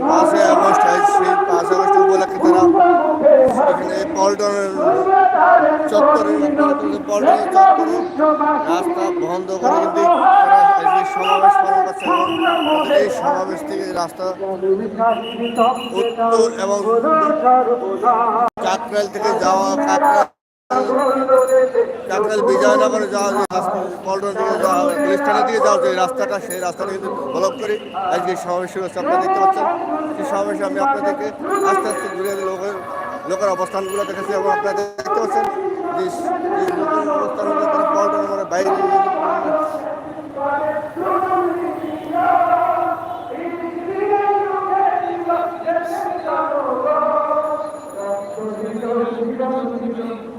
পাঁচই আগস্ট আজ সেই পাঁচ আগস্ট উপলক্ষে তারা এখানে পল্টনের চত্বরে পল্টনের চত্বরে রাস্তা বন্ধ করে কিন্তু সমাবেশ পালন করছে এই সমাবেশ থেকে রাস্তা উত্তর এবং কাকরাইল থেকে যাওয়া কাকরাইল কাকরাইল বিজয়নগরে যাওয়া পল্টন থেকে যাওয়া গুলিস্তানের দিকে যাওয়ার যে রাস্তাটা, সেই রাস্তাটা কিন্তু ব্লক করে আজকে সমাবেশ হচ্ছে আপনারা দেখতে পাচ্ছেন, সেই সমাবেশে আমি আপনাদেরকে আস্তে আস্তে ঘুরে লোকের লোকের অবস্থানগুলো দেখেছি এবং আপনারা দেখতে পাচ্ছেন যে লোকের অবস্থানগুলো পল্টন মানে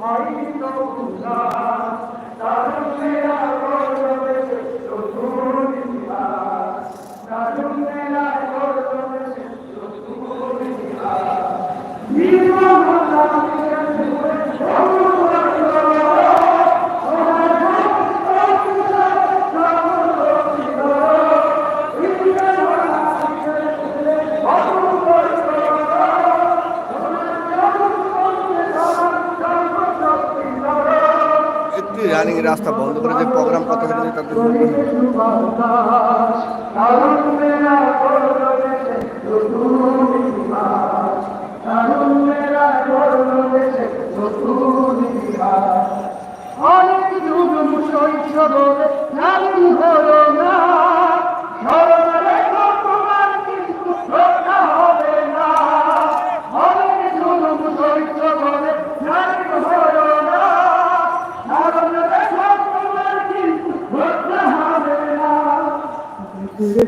বাইরে একটি রানিং রাস্তা বন্ধ করে যে প্রোগ্রাম কথা হয়েছে তাদের অনেক যুগ সহ্য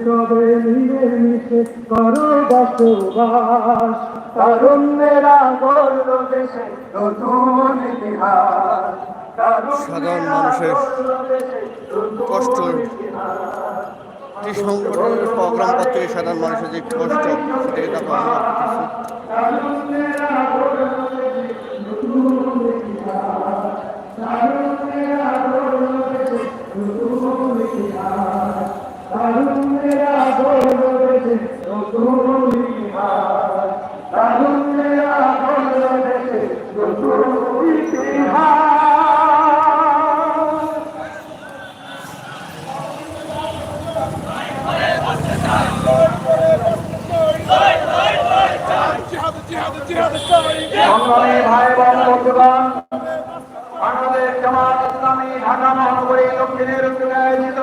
তবে মিলে মিশে করো বসবাস। তরুণেরা গর্ব দেশে নতুন ইতিহাস। সাধারণ মানুষের কষ্ট একটি সংগঠনের প্রোগ্রাম করতে গিয়ে সাধারণ মানুষের যে কষ্ট সেটাকে করতেছি ভাই বোন বন্ধুগণ বাংলাদেশ জামাত ইসলামী ঢাকা মহানগরী দক্ষিণের আয়োজিত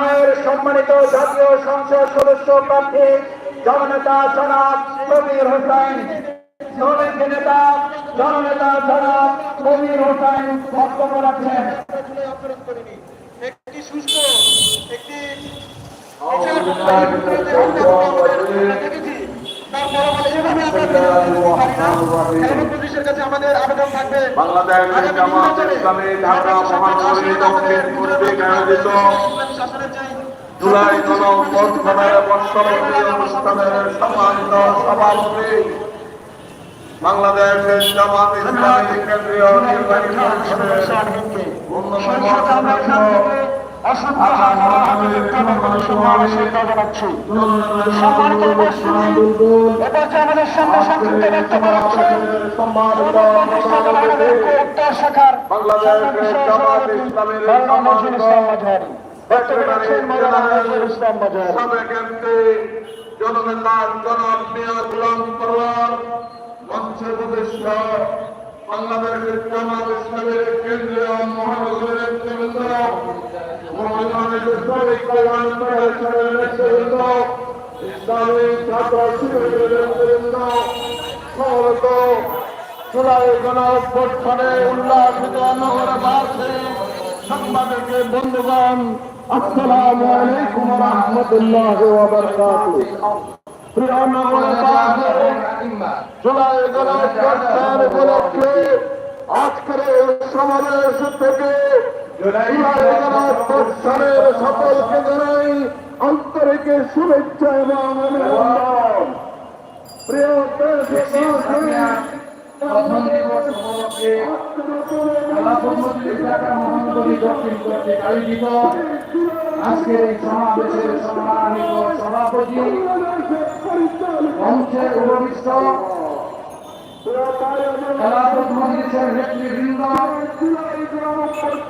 সম্মানিত জাতীয় সংসদ সদস্য প্রার্থী জননেতা জনাব কবির হোসেন শ্রমিক নেতা জননেতা জনাব কবির হোসেন বক্তব্য রাখছেন। একটি সুস্থ একটি আমাদের আবেদন থাকবে বাংলাদেশ জামাত ইসলামী ঢাকা মহানগরী দক্ষিণ কর্তৃক আয়োজিত জুলাই গণঅভ্যুত্থানের বর্ষপতি অনুষ্ঠানের সম্মানিত সভাপতি বাংলাদেশের জামাত ইসলামী কেন্দ্রীয় নির্বাহী পরিষদের আমাদের সামনে সংক্ষিপ্ত বক্তব্য রাখছেন বাংলাদেশের জামাত ইসলামের সম্মানিত সাবেক এমপি জননেতা জনাব মিয়া গুলাম পরওয়ার মঞ্চে প্রতিষ্ঠ বাংলাদেশের জামাত ইসলামের কেন্দ্রীয় মহানগরের নেতৃবৃন্দ বাংলাদেশের শ্রমিক কল্যাণ ফেডারেশনের নেতৃবৃন্দ ইসলামী ছাত্র শিবিরের নেতৃবৃন্দ সমবেত জুলাই গণ উল্লাসিত নগরে বাড়ছে। সাংবাদিক বন্ধুগণ আসসালামু আলাইকুম রহমতুল্লাহ প্রিয় নগরবাসী জুলাই গণঅভ্যুত্থান উপলক্ষে আজকের সমাবেশ থেকে জুলাই গণঅভ্যুত্থানের সকলকে জানাই আন্তরিক শুভেচ্ছা এবং অভিনন্দন। প্রিয় প্রথম দিবস উপলক্ষে মহানগরী দক্ষিণ কর্তৃক আয়োজিত। আজকের এই সমাবেশের সম্মানিত সভাপতি মঞ্চের উপবিষ্ট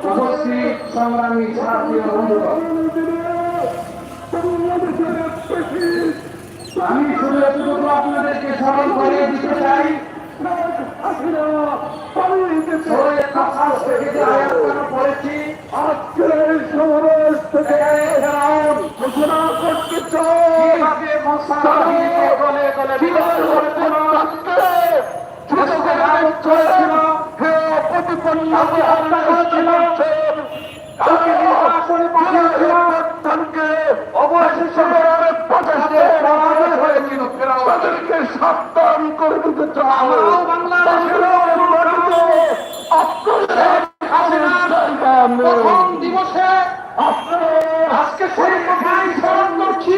উপস্থিত সংগ্রামী সাথীয় বন্ধুগণ। আমি শুধু আপনাদেরকে স্মরণ করে দিতে চাই। যে আজকের সমাবেশ থেকে ঘোষণা করতে চাই। করেছিল। হে প্রতিপন্ন অবশেষে সাবধান করে দিতে চাই প্রথম দিবসে আজকে সেই কথাই স্মরণ করছি।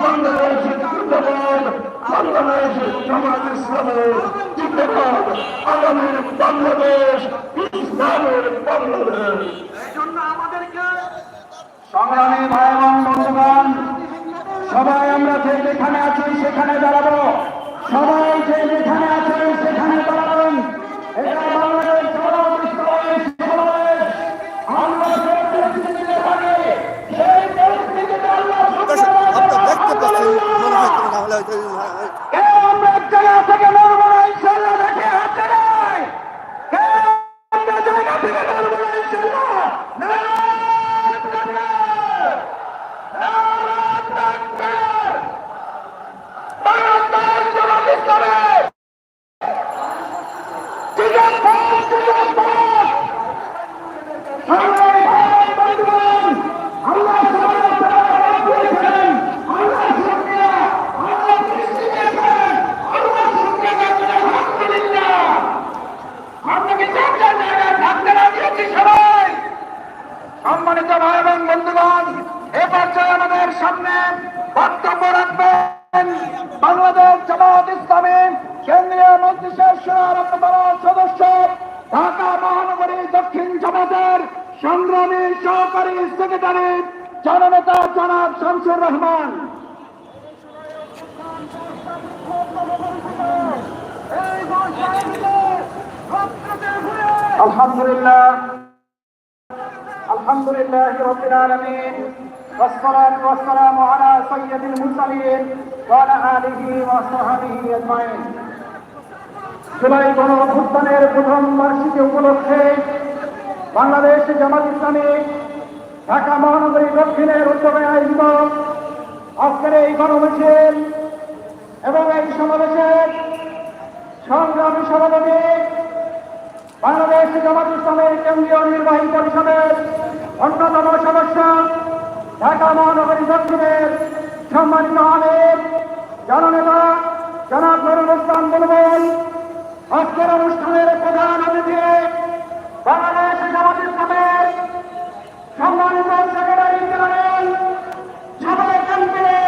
বাংলাদেশের জিন্দাবাদ বাংলাদেশের জামাত ইসলামের জিন্দাবাদ আগামীর বাংলাদেশ ইসলামের বাংলাদেশ। সংগ্রামী ভাই এবং বন্ধুগণ সবাই আমরা যে যেখানে আছি সেখানে দাঁড়াবো। সবাই যে যেখানে আছেন সেখানে দাঁড়াবেন এটা বাংলাদেশ জনগণ ইসলামের সমাবেশ। আমরা যে পরিস্থিতিতে থাকি, সেই পরিস্থিতিতে আল্লাহ দর্শক, আপনারা দেখতে পাচ্ছেন মনে হয় কোনো ঝামেলা হয়েছে কেউ আমরা এক জায়গা থেকে নড়বো না, ইনশাআল্লাহ, দেখে হাতে নাই। কেউ আমরা জায়গা থেকে নড়বো না, ইনশাআল্লাহ। নারায়ণ তাকবীর! নারায়ণ তাকবীর! বাংলাদেশ জামাত ইসলামী! জিন্দাবাদ, জিন্দাবাদ! সংগ্রামী ভাই বন্ধুগণ, আল্লাহ সুবহানাহু ওয়া তাআলা দিয়েছেন, আল্লাহ শুকরিয়া, আল্লাহ বৃষ্টি দিয়েছেন, আল্লাহ শুকরিয়া করছেন, আলহামদুলিল্লাহ। আমরা কি যার যার জায়গায় থাকতে রাজি আছি সবাই? সম্মানিত ভাই এবং বন্ধুগণ, এ পর্যায়ে আমাদের সামনে বক্তব্য রাখবেন বাংলাদেশ জামাত ইসলামী কেন্দ্রীয় মন্ত্রিসের অন্যতম সদস্য ঢাকা মহানগরী দক্ষিণ জামাতের সংগ্রামী সহকারী সেক্রেটারি জননেতা জনাব শামসুর রহমান। আলহামদুলিল্লাহ। الحمد لله رب العالمين والصلاة والسلام على سيد المرسلين وعلى آله وصحبه أجمعين জুলাই গণ অভ্যুত্থানের প্রথম বার্ষিকী উপলক্ষে বাংলাদেশ জামাত ইসলামী ঢাকা মহানগরী দক্ষিণের উদ্যোগে আয়োজিত আজকের এই গণমিছিল এবং এই সমাবেশের সংগ্রামী সভাপতি বাংলাদেশ জামাত ইসলামের কেন্দ্রীয় নির্বাহী পরিষদের অন্যতম সদস্য ঢাকা মহানগরী দক্ষিণের সম্মানিত আলেম জননেতা জনাব নুরুল ইসলাম বলবেন আজকের অনুষ্ঠানের প্রধান অতিথি বাংলাদেশ জামাত ইসলামের সম্মানিত সেক্রেটারি জেনারেল সবাই কেন্দ্রে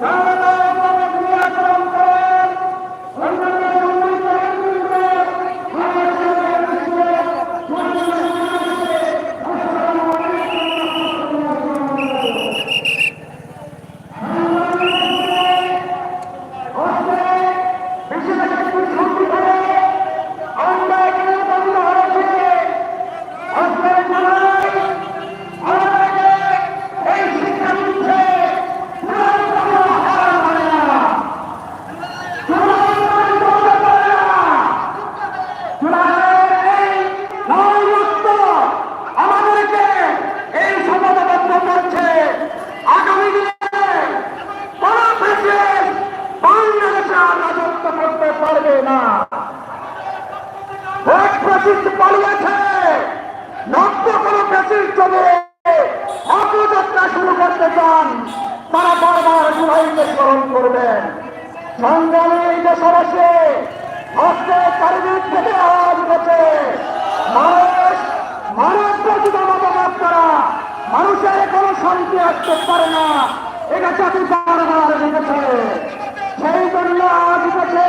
জননেতা মোহাম্মদ মিয়া করম করেন অন্যান্য সম্মানিত নেতৃবৃন্দ, বাংলাদেশের নেতৃত্বে যদি অগ্রযাত্রা শুরু করতে চান তারা বারবার জুলাইকে স্মরণ করবেন আজকে চারিদিক থেকে আওয়াজ উঠেছে। মানুষ মতামত করা মানুষের কোনো শান্তি আসতে পারে না এটা জাতি বারবার লিখেছে সেই জন্য আওয়াজ উঠেছে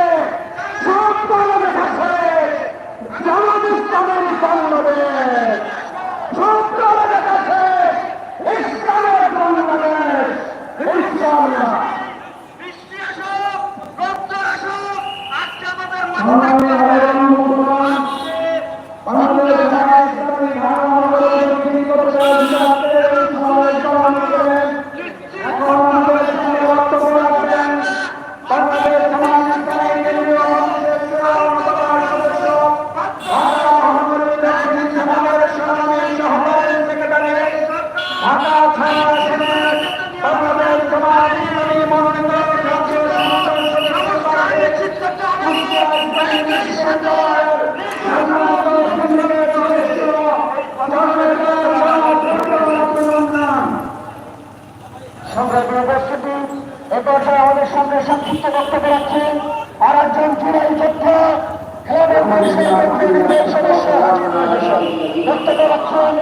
সব বাংলাদেশ আছে জামাত ইসলামের বাংলাদেশ সব বাংলাদেশ আছে ইসলামের বাংলাদেশ ইনশাআল্লাহ সংগ্রামী উপস্থিতি এ পর্যায়ে আমাদের সামনে সংক্ষিপ্ত বক্তব্য রাখছেন আর একজন জুলাই যোদ্ধা সদস্য বক্তব্য রাখছেন